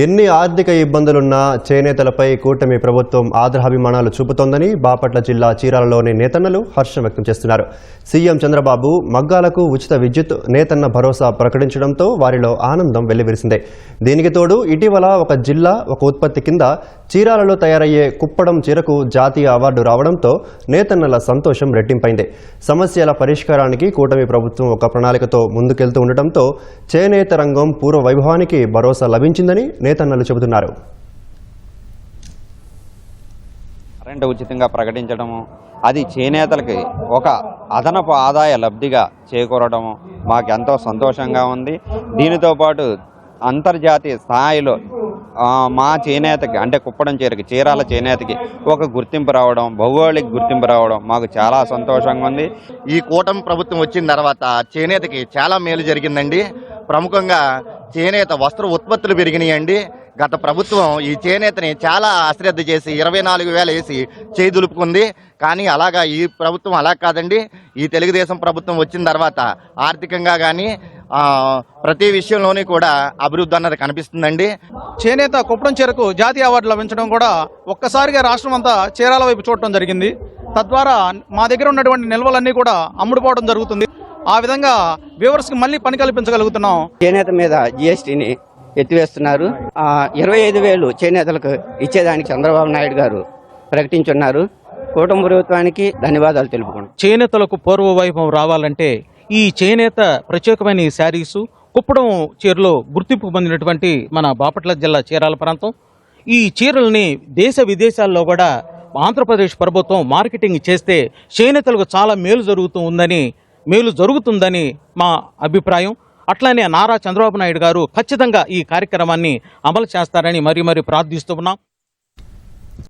ఎన్ని ఆర్థిక ఇబ్బందులున్నా చేనేతలపై కూటమి ప్రభుత్వం ఆదరాభిమానాలు చూపుతోందని బాపట్ల జిల్లా చీరాలలోని నేతన్నలు హర్షం వ్యక్తం చేస్తున్నారు. సీఎం చంద్రబాబు మగ్గాలకు ఉచిత విద్యుత్ నేతన్న భరోసా ప్రకటించడంతో వారిలో ఆనందం వెల్లివిరిసింది. దీనికి తోడు ఇటీవల ఒక జిల్లా ఒక ఉత్పత్తి కింద చీరాలలో తయారయ్యే కుప్పడం చీరకు జాతీయ అవార్డు రావడంతో నేతన్నల సంతోషం రెట్టింపైంది. సమస్యల పరిష్కారానికి కూటమి ప్రభుత్వం ఒక ప్రణాళికతో ముందుకెళ్తూ ఉండటంతో చేనేత రంగం పూర్వ వైభవానికి భరోసా లభించిందని నేతన్నలు చెబుతున్నారు. కరెంటు ఉచితంగా ప్రకటించడము అది చేనేతలకి ఒక అదనపు ఆదాయ లబ్ధిగా చేకూరడము మాకు ఎంతో సంతోషంగా ఉంది. దీనితో పాటు అంతర్జాతీయ స్థాయిలో మా చేనేతకి అంటే కుప్పడం చీరకి చీరాల చేనేతకి ఒక గుర్తింపు రావడం భౌగోళిక గుర్తింపు రావడం మాకు చాలా సంతోషంగా ఉంది. ఈ కూటమి ప్రభుత్వం వచ్చిన తర్వాత చేనేతకి చాలా మేలు జరిగిందండి. ప్రముఖంగా చేనేత వస్త్ర ఉత్పత్తులు పెరిగినాయండి. గత ప్రభుత్వం ఈ చేనేతని చాలా అశ్రద్ధ చేసి ఇరవై నాలుగు వేలు వేసి చేదులుపుకుంది కానీ అలాగా ఈ ప్రభుత్వం అలా కాదండి. ఈ తెలుగుదేశం ప్రభుత్వం వచ్చిన తర్వాత ఆర్థికంగా కానీ ప్రతి విషయంలోని కూడా అభివృద్ధి అన్నది కనిపిస్తుందండి. చేనేత కుప్పడం చీరకు జాతీయ అవార్డు లభించడం కూడా ఒక్కసారిగా రాష్ట్రం అంతా చీరాల వైపు చూడటం జరిగింది. తద్వారా మా దగ్గర ఉన్నటువంటి నిల్వలన్నీ కూడా అమ్ముడుపోవడం జరుగుతుంది. ఆ విధంగా వ్యూవర్స్కి మళ్ళీ పని కల్పించగలుగుతున్నాం. చేనేత మీద జిఎస్టీని ఎత్తివేస్తున్నారు. ఆ, ఇరవై ఐదు వేలు చేనేతలకు ఇచ్చేదానికి చంద్రబాబు నాయుడు గారు ప్రకటించున్నారు. కూటమి ప్రభుత్వానికి ధన్యవాదాలు తెలుపుకుంటున్నాం. చేనేతలకు పూర్వ వైభవం రావాలంటే ఈ చేనేత ప్రత్యేకమైన ఈ శారీసు కుప్పడం చీరలో గుర్తింపు పొందినటువంటి మన బాపట్ల జిల్లా చీరాల ప్రాంతం. ఈ చీరల్ని దేశ విదేశాల్లో కూడా ఆంధ్రప్రదేశ్ ప్రభుత్వం మార్కెటింగ్ చేస్తే చేనేతలకు చాలా మేలు జరుగుతూ ఉందని మేలు జరుగుతుందని మా అభిప్రాయం. అట్లానే నారా చంద్రబాబు నాయుడు గారు ఖచ్చితంగా ఈ కార్యక్రమాన్ని అమలు చేస్తారని మరీ మరీ ప్రార్థిస్తున్నాం